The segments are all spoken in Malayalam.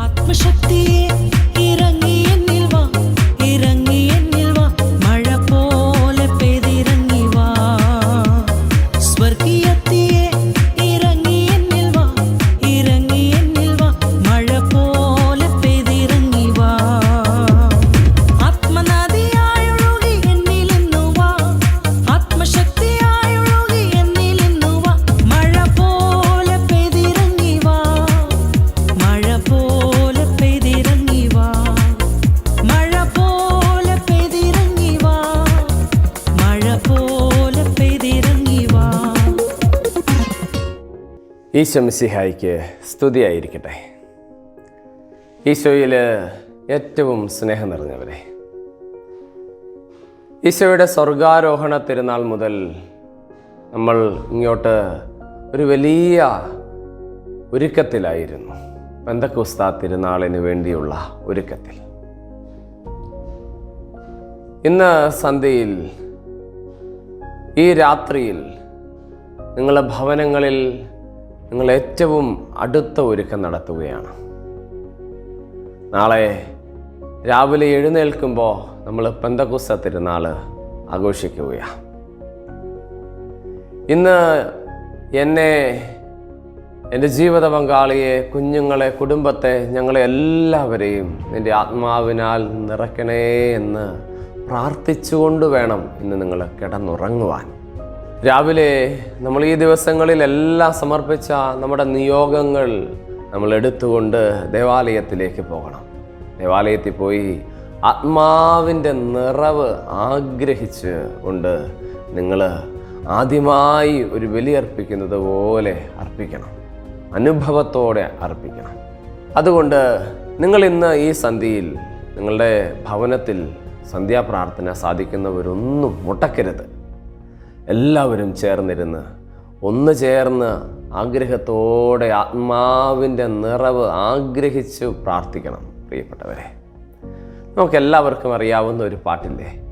आत्मशक्ति। ഈശോ മിസിഹായിക്ക് സ്തുതിയായിരിക്കട്ടെ. ഈശോയിൽ ഏറ്റവും സ്നേഹം നിറഞ്ഞവരെ. ഈശോയുടെ സ്വർഗാരോഹണ തിരുനാൾ മുതൽ നമ്മൾ ഇങ്ങോട്ട് ഒരു വലിയ ഒരുക്കത്തിലായിരുന്നു. പെന്തക്കുസ്ത തിരുനാളിന് വേണ്ടിയുള്ള ഒരുക്കത്തിൽ. ഇന്ന് സന്ധ്യയിൽ ഈ രാത്രിയിൽ നിങ്ങളുടെ ഭവനങ്ങളിൽ നിങ്ങൾ ഏറ്റവും അടുത്ത ഒരുക്കം നടത്തുകയാണ്. നാളെ രാവിലെ എഴുന്നേൽക്കുമ്പോൾ നമ്മൾ പെന്തകുസ തിരുനാൾ ആഘോഷിക്കുകയാണ് ഇന്ന് എന്നെ എന്റെ ജീവിത പങ്കാളിയെ കുഞ്ഞുങ്ങളെ കുടുംബത്തെ ഞങ്ങളെ എല്ലാവരെയും നിന്റെ ആത്മാവിനാൽ നിറയ്ക്കണേ എന്ന് പ്രാർത്ഥിച്ചുകൊണ്ട് വേണം ഇന്ന് നിങ്ങൾ കിടന്നുറങ്ങുവാൻ. രാവിലെ നമ്മൾ ഈ ദിവസങ്ങളിലെല്ലാം സമർപ്പിച്ച നമ്മുടെ നിയോഗങ്ങൾ നമ്മൾ എടുത്തുകൊണ്ട് ദേവാലയത്തിലേക്ക് പോകണം. ദേവാലയത്തിൽ പോയി ആത്മാവിന്റെ നിറവ് ആഗ്രഹിച്ച് കൊണ്ട് നിങ്ങൾ ആദ്യമായി ഒരു ബലി അർപ്പിക്കുന്നത് പോലെ അർപ്പിക്കണം. അനുഭവത്തോടെ അർപ്പിക്കണം. അതുകൊണ്ട് നിങ്ങൾ ഇന്ന് ഈ സന്ധിയിൽ നിങ്ങളുടെ ഭവനത്തിൽ സന്ധ്യാപ്രാർത്ഥന സാധിക്കുന്നവരൊന്നും മുട്ടക്കരുത്. എല്ലാവരും ചേർന്നിരുന്ന് ഒന്ന് ചേർന്ന് ആഗ്രഹത്തോടെ ആത്മാവിന്റെ നിറവ് ആഗ്രഹിച്ച് പ്രാർത്ഥിക്കണം പ്രിയപ്പെട്ടവരെ. നമുക്കെല്ലാവർക്കും അറിയാവുന്ന ഒരു പാട്ടില്ലേ?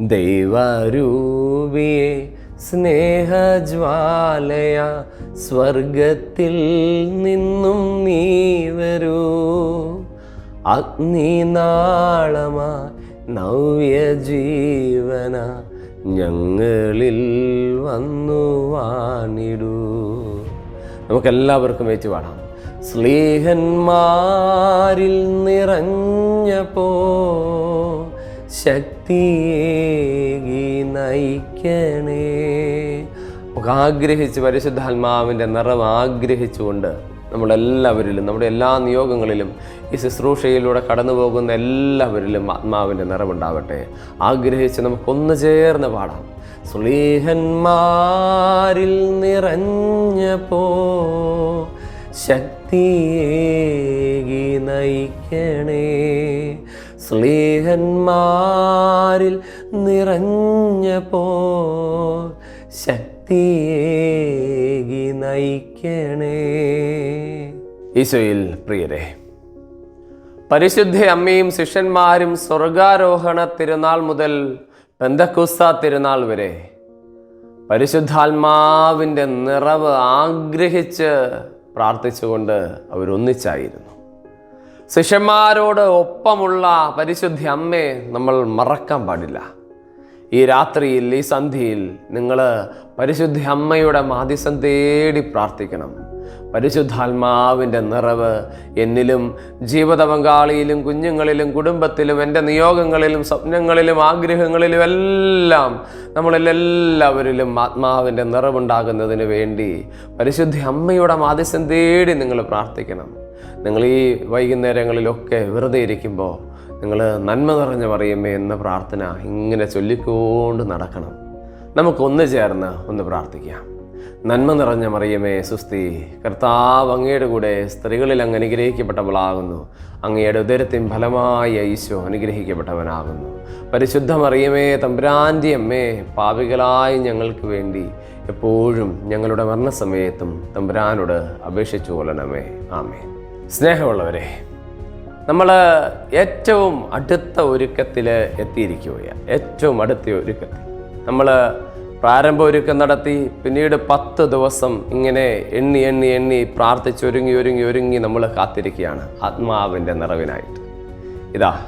ദൈവരൂപിയെ സ്നേഹജ്വാലയ സ്വർഗത്തിൽ നിന്നും നീ വരൂ. അഗ്നിനാളമാ നവ്യജീവന ഞങ്ങളിൽ വന്നു വാണിടൂ. നമുക്കെല്ലാവർക്കും വെച്ച് പാടാം. സ്ലേഹന്മാരിൽ നിറഞ്ഞപ്പോ ശക്തിയേകി നയിക്കണേ. ആഗ്രഹിച്ച് പരിശുദ്ധാത്മാവിന്റെ നിറവ് ആഗ്രഹിച്ചുകൊണ്ട് നമ്മളെല്ലാവരിലും നമ്മുടെ എല്ലാ നിയോഗങ്ങളിലും ഈ ശുശ്രൂഷയിലൂടെ കടന്നു പോകുന്ന എല്ലാവരിലും ആത്മാവിന്റെ നിറവുണ്ടാവട്ടെ. ആഗ്രഹിച്ച് നമുക്കൊന്ന് ചേർന്ന് പാടാം. സ്ലീഹന്മാരിൽ നിറഞ്ഞപ്പോ ശക്തിയേകി നയിക്കണേ. സ്ലീഹന്മാരിൽ നിറഞ്ഞപ്പോ ശക്തിയേകി നയിക്കണേ. ഈശോയിൽ പ്രിയരെ പരിശുദ്ധ അമ്മയും ശിഷ്യന്മാരും സ്വർഗാരോഹണ തിരുനാൾ മുതൽ പെന്തക്കുസ്ത തിരുനാൾ വരെ പരിശുദ്ധാത്മാവിന്റെ നിറവ് ആഗ്രഹിച്ച് പ്രാർത്ഥിച്ചുകൊണ്ട് അവരൊന്നിച്ചായിരുന്നു. ശിഷ്യന്മാരോട് ഒപ്പമുള്ള പരിശുദ്ധ അമ്മയെ നമ്മൾ മറക്കാൻ പാടില്ല. ഈ രാത്രിയിൽ ഈ സന്ധിയിൽ നിങ്ങൾ പരിശുദ്ധ അമ്മയുടെ മാധ്യസം തേടി പ്രാർത്ഥിക്കണം. പരിശുദ്ധാത്മാവിന്റെ നിറവ് എന്നിലും ജീവിത പങ്കാളിയിലും കുഞ്ഞുങ്ങളിലും കുടുംബത്തിലും എന്റെ നിയോഗങ്ങളിലും സ്വപ്നങ്ങളിലും ആഗ്രഹങ്ങളിലും എല്ലാം നമ്മളിലെല്ലാവരിലും ആത്മാവിന്റെ നിറവുണ്ടാകുന്നതിന് വേണ്ടി പരിശുദ്ധ അമ്മയുടെ മാധ്യസ്ഥം തേടി നിങ്ങൾ പ്രാർത്ഥിക്കണം. നിങ്ങൾ ഈ വൈകുന്നേരങ്ങളിലൊക്കെ വെറുതെ ഇരിക്കുമ്പോൾ നിങ്ങൾ നന്മ നിറഞ്ഞ പറയുമേ എന്ന പ്രാർത്ഥന ഇങ്ങനെ ചൊല്ലിക്കൊണ്ട് നടക്കണം. നമുക്കൊന്ന് ചേർന്ന് ഒന്ന് പ്രാർത്ഥിക്കാം. നന്മ നിറഞ്ഞ മറിയമേ സുസ്തി. കർത്താവ് അങ്ങയുടെ കൂടെ സ്ത്രീകളിൽ അങ്ങ് അനുഗ്രഹിക്കപ്പെട്ടവളാകുന്നു. അങ്ങയുടെ ഉദരത്തിൻ ഫലമായ ഈശോ അനുഗ്രഹിക്കപ്പെട്ടവനാകുന്നു. പരിശുദ്ധ മറിയമേ തമ്പുരാന്റെ അമ്മേ പാപികളായ ഞങ്ങൾക്ക് വേണ്ടി എപ്പോഴും ഞങ്ങളുടെ മരണസമയത്തും തമ്പുരാനോട് അപേക്ഷിച്ചു കൊള്ളണമേ. ആമേ സ്നേഹമുള്ളവരെ നമ്മൾ ഏറ്റവും അടുത്ത ഒരുക്കത്തിൽ എത്തിയിരിക്കുകയാണ്. ഏറ്റവും അടുത്ത ഒരുക്കത്തിൽ നമ്മൾ പ്രാരംഭ ഒരുക്കം നടത്തി പിന്നീട് പത്ത് ദിവസം ഇങ്ങനെ എണ്ണി എണ്ണി എണ്ണി പ്രാർത്ഥിച്ച് ഒരുങ്ങി ഒരുങ്ങി ഒരുങ്ങി നമ്മൾ കാത്തിരിക്കുകയാണ് ആത്മാവിന്റെ നിറവിനായിട്ട്. ഇതാ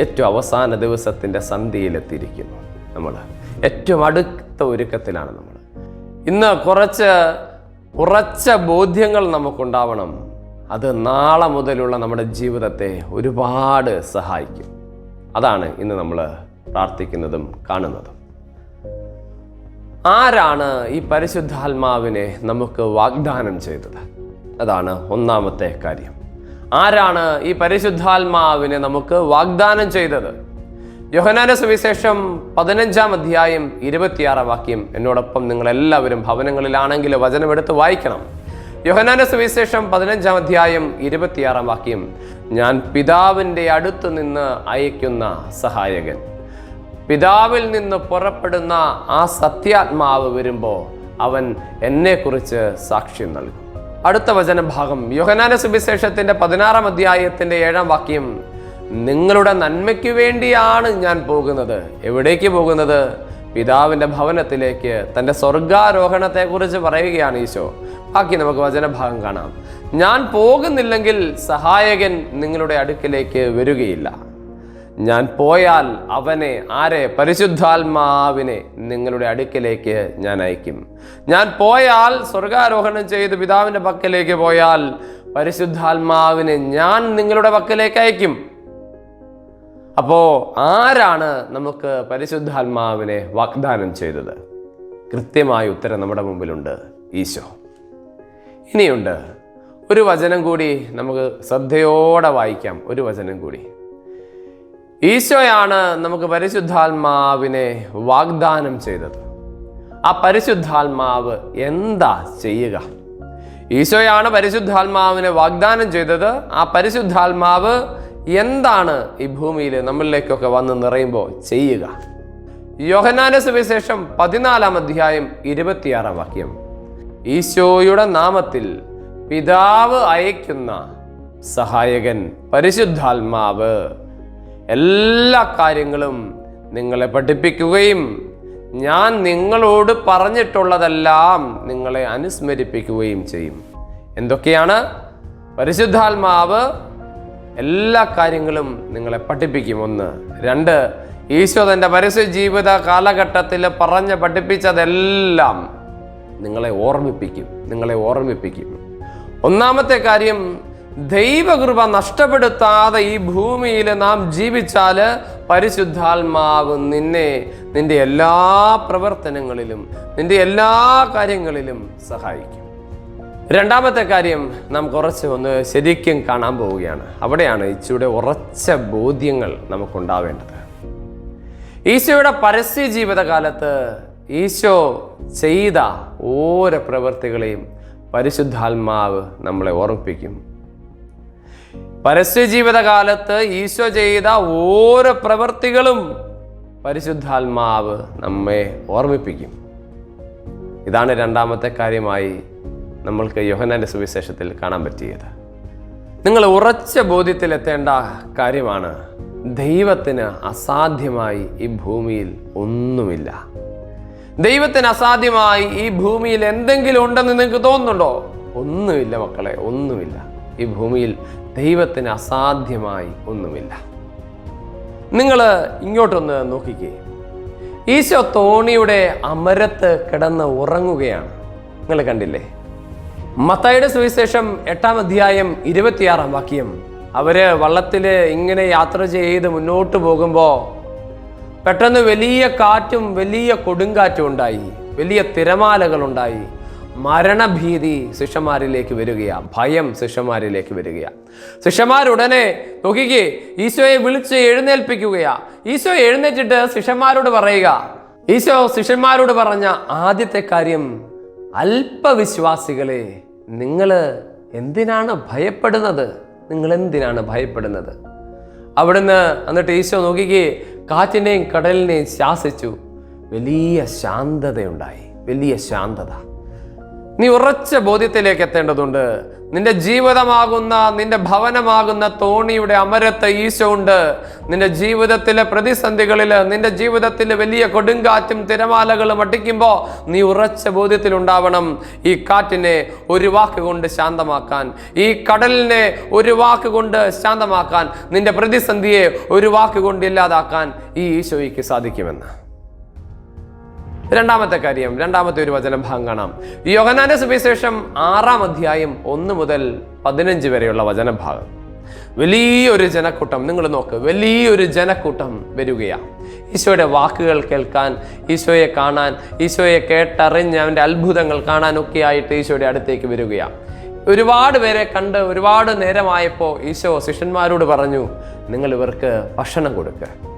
ഏറ്റവും അവസാന ദിവസത്തിന്റെ സന്ധിയിലെത്തിയിരിക്കുന്നു നമ്മൾ. ഏറ്റവും അടുത്ത ഒരുക്കത്തിലാണ് നമ്മൾ. ഇന്ന് കുറച്ച് ഉറച്ച ബോധ്യങ്ങൾ നമുക്കുണ്ടാവണം. അത് നാളെ മുതലുള്ള നമ്മുടെ ജീവിതത്തെ ഒരുപാട് സഹായിക്കും. അതാണ് ഇന്ന് നമ്മൾ പ്രാർത്ഥിക്കുന്നതും കാണുന്നതും. ആരാണ് ഈ പരിശുദ്ധാത്മാവിനെ നമുക്ക് വാഗ്ദാനം ചെയ്തത്? അതാണ് ഒന്നാമത്തെ കാര്യം. ആരാണ് ഈ പരിശുദ്ധാത്മാവിനെ നമുക്ക് വാഗ്ദാനം ചെയ്തത്? യോഹനാന സുവിശേഷം പതിനഞ്ചാം അധ്യായം ഇരുപത്തിയാറാം വാക്യം. എന്നോടൊപ്പം നിങ്ങൾ എല്ലാവരും ഭവനങ്ങളിലാണെങ്കിൽ വചനമെടുത്ത് വായിക്കണം. യോഹനാന സുവിശേഷം പതിനഞ്ചാം അധ്യായം ഇരുപത്തിയാറാം വാക്യം. ഞാൻ പിതാവിന്റെ അടുത്ത് നിന്ന് അയക്കുന്ന സഹായകൻ. പിതാവിൽ നിന്ന് പുറപ്പെടുന്ന ആ സത്യാത്മാവ് വരുമ്പോൾ അവൻ എന്നെക്കുറിച്ച് സാക്ഷ്യം നൽകും. അടുത്ത വചനഭാഗം യോഹനാന സുവിശേഷത്തിന്റെ പതിനാറാം അധ്യായത്തിന്റെ ഏഴാം വാക്യം നിങ്ങളുടെ നന്മയ്ക്ക് വേണ്ടിയാണ് ഞാൻ പോകുന്നത്. എവിടേക്ക് പോകുന്നത്? പിതാവിന്റെ ഭവനത്തിലേക്ക് തന്റെ സ്വർഗാരോഹണത്തെക്കുറിച്ച് പറയുകയാണ് ഈശോ. ബാക്കി നമുക്ക് വചനഭാഗം കാണാം. ഞാൻ പോകുന്നില്ലെങ്കിൽ സഹായകൻ നിങ്ങളുടെ അടുക്കിലേക്ക് വരികയില്ല. ഞാൻ പോയാൽ അവനെ ആരെ? പരിശുദ്ധാത്മാവിനെ നിങ്ങളുടെ അടുക്കിലേക്ക് ഞാൻ അയക്കും. ഞാൻ പോയാൽ സ്വർഗാരോഹണം ചെയ്ത് പിതാവിന്റെ പക്കലേക്ക് പോയാൽ പരിശുദ്ധാത്മാവിനെ ഞാൻ നിങ്ങളുടെ പക്കലേക്ക് അയക്കും. അപ്പോൾ ആരാണ് നമുക്ക് പരിശുദ്ധാത്മാവിനെ വാഗ്ദാനം ചെയ്തത്? കൃത്യമായ ഉത്തരം നമ്മുടെ മുമ്പിലുണ്ട്. ഈശോ. ഇനിയുണ്ട്. ഒരു വചനം കൂടി നമുക്ക് ശ്രദ്ധയോടെ വായിക്കാം. ഒരു വചനം കൂടി. ഈശോയാണ് നമുക്ക് പരിശുദ്ധാത്മാവിനെ വാഗ്ദാനം ചെയ്തത്. ആ പരിശുദ്ധാത്മാവ് എന്താ ചെയ്യുക? ഈശോയാണ് പരിശുദ്ധാത്മാവിനെ വാഗ്ദാനം ചെയ്തത്. ആ പരിശുദ്ധാത്മാവ് എന്താണ് ഈ ഭൂമിയിൽ നമ്മളിലേക്കൊക്കെ വന്ന് നിറയുമ്പോൾ ചെയ്യുക? യോഹനാന സുവിശേഷം പതിനാലാം അധ്യായം ഇരുപത്തിയാറാം വാക്യം. ഈശോയുടെ നാമത്തിൽ പിതാവ് അയക്കുന്ന സഹായകൻ പരിശുദ്ധാത്മാവ്. എല്ലാ കാര്യങ്ങളും നിങ്ങളെ പഠിപ്പിക്കുകയും ഞാൻ നിങ്ങളോട് പറഞ്ഞിട്ടുള്ളതെല്ലാം നിങ്ങളെ അനുസ്മരിപ്പിക്കുകയും ചെയ്യും. എന്തൊക്കെയാണ്? പരിശുദ്ധാത്മാവ് എല്ലാ കാര്യങ്ങളും നിങ്ങളെ പഠിപ്പിക്കും. ഒന്ന്. രണ്ട്. ഈശോ തന്റെ പരസ്യ ജീവിത കാലഘട്ടത്തിൽ പറഞ്ഞ് പഠിപ്പിച്ചതെല്ലാം നിങ്ങളെ ഓർമ്മിപ്പിക്കും. നിങ്ങളെ ഓർമ്മിപ്പിക്കും. ഒന്നാമത്തെ കാര്യം ദൈവകൃപ നഷ്ടപ്പെടുത്താതെ ഈ ഭൂമിയിൽ നാം ജീവിച്ചാൽ പരിശുദ്ധാത്മാവ് നിന്നെ നിന്റെ എല്ലാ പ്രവർത്തനങ്ങളിലും നിന്റെ എല്ലാ കാര്യങ്ങളിലും സഹായിക്കും. രണ്ടാമത്തെ കാര്യം നാം കുറച്ച് ഒന്ന് ശരിക്കും കാണാൻ പോവുകയാണ്. അവിടെയാണ് ഈശോയുടെ ഉറച്ച ബോധ്യങ്ങൾ നമുക്കുണ്ടാവേണ്ടത്. ഈശോയുടെ പരസ്യ ജീവിതകാലത്ത് ഈശോ ചെയ്ത ഓരോ പ്രവൃത്തികളെയും പരിശുദ്ധാത്മാവ് നമ്മളെ ഓർമ്മിപ്പിക്കും. പരസ്യ ജീവിതകാലത്ത് ഈശോ ചെയ്ത ഓരോ പ്രവൃത്തികളും പരിശുദ്ധാത്മാവ് നമ്മെ ഓർമ്മിപ്പിക്കും. ഇതാണ് രണ്ടാമത്തെ കാര്യമായി നമ്മൾക്ക് യോഹനാന്റെ സുവിശേഷത്തിൽ കാണാൻ പറ്റിയത്. നിങ്ങൾ ഉറച്ച ബോധ്യത്തിലെത്തേണ്ട കാര്യമാണ് ദൈവത്തിന് അസാധ്യമായി ഈ ഭൂമിയിൽ ഒന്നുമില്ല. ദൈവത്തിന് അസാധ്യമായി ഈ ഭൂമിയിൽ എന്തെങ്കിലും ഉണ്ടെന്ന് നിങ്ങൾക്ക് തോന്നുന്നുണ്ടോ? ഒന്നുമില്ല മക്കളെ ഒന്നുമില്ല. ഈ ഭൂമിയിൽ ദൈവത്തിന് അസാധ്യമായി ഒന്നുമില്ല. നിങ്ങൾ ഇങ്ങോട്ടൊന്ന് നോക്കിക്കേ. ഈശോ തോണിയുടെ അമരത്ത് കിടന്ന് ഉറങ്ങുകയാണ്. നിങ്ങൾ കണ്ടില്ലേ? മത്തായുടെ സുവിശേഷം എട്ടാം അധ്യായം ഇരുപത്തിയാറാം വാക്യം. അവർ വള്ളത്തിൽ ഇങ്ങനെ യാത്ര ചെയ്ത് മുന്നോട്ട് പോകുമ്പോൾ പെട്ടെന്ന് വലിയ കാറ്റും വലിയ കൊടുങ്കാറ്റും ഉണ്ടായി. വലിയ തിരമാലകൾ ഉണ്ടായി മരണഭീതി ശിഷ്യന്മാരിലേക്ക് വരികയാണ് ഭയം ശിഷ്യന്മാരിലേക്ക് വരികയാണ് ശിഷ്യന്മാരുടനെ നോക്കിക്കേ ഈശോയെ വിളിച്ച് എഴുന്നേൽപ്പിക്കുകയാ. ഈശോ എഴുന്നേറ്റിട്ട് ശിഷ്യന്മാരോട് പറയുക ഈശോ ശിഷ്യന്മാരോട് പറഞ്ഞ ആദ്യത്തെ കാര്യം അല്പവിശ്വാസികളെ നിങ്ങൾ എന്തിനാണ് ഭയപ്പെടുന്നത്? നിങ്ങൾ എന്തിനാണ് ഭയപ്പെടുന്നത്? അവിടുന്ന് എന്നിട്ട് ഈശോ നോക്കിക്കേ കാറ്റിനെയും കടലിനെയും ശാസിച്ചു. വലിയ ശാന്തതയുണ്ടായി. വലിയ ശാന്തത. നീ ഉറച്ച ബോധ്യത്തിലേക്ക് എത്തേണ്ടതുണ്ട്. നിന്റെ ജീവിതമാകുന്ന നിന്റെ ഭവനമാകുന്ന തോണിയുടെ അമരത്തെ ഈശോ ഉണ്ട്. നിന്റെ ജീവിതത്തിലെ പ്രതിസന്ധികളിൽ നിന്റെ ജീവിതത്തിൽ വലിയ കൊടുങ്കാറ്റും തിരമാലകളും അടിക്കുമ്പോൾ നീ ഉറച്ച ബോധ്യത്തിലുണ്ടാവണം. ഈ കാറ്റിനെ ഒരു വാക്ക് കൊണ്ട് ശാന്തമാക്കാൻ ഈ കടലിനെ ഒരു വാക്ക് കൊണ്ട് ശാന്തമാക്കാൻ നിന്റെ പ്രതിസന്ധിയെ ഒരു വാക്ക് കൊണ്ട് ഇല്ലാതാക്കാൻ ഈ ഈശോയ്ക്ക് സാധിക്കുമെന്ന്. രണ്ടാമത്തെ കാര്യം രണ്ടാമത്തെ ഒരു വചനഭാഗം കാണാം. യോഗനാന്റെ സുവിശേഷം ആറാം അധ്യായം ഒന്ന് മുതൽ പതിനഞ്ച് വരെയുള്ള വചനഭാഗം വലിയൊരു ജനക്കൂട്ടം നിങ്ങൾ നോക്ക് വലിയൊരു ജനക്കൂട്ടം വരികയാണ്. ഈശോയുടെ വാക്കുകൾ കേൾക്കാൻ ഈശോയെ കാണാൻ ഈശോയെ കേട്ടറിഞ്ഞ് അവന്റെ അത്ഭുതങ്ങൾ കാണാനൊക്കെ ആയിട്ട് ഈശോയുടെ അടുത്തേക്ക് വരികയാണ്. ഒരുപാട് പേരെ കണ്ട് ഒരുപാട് നേരമായപ്പോൾ ഈശോ ശിഷ്യന്മാരോട് പറഞ്ഞു നിങ്ങൾ ഇവർക്ക് ഭക്ഷണം കൊടുക്കുക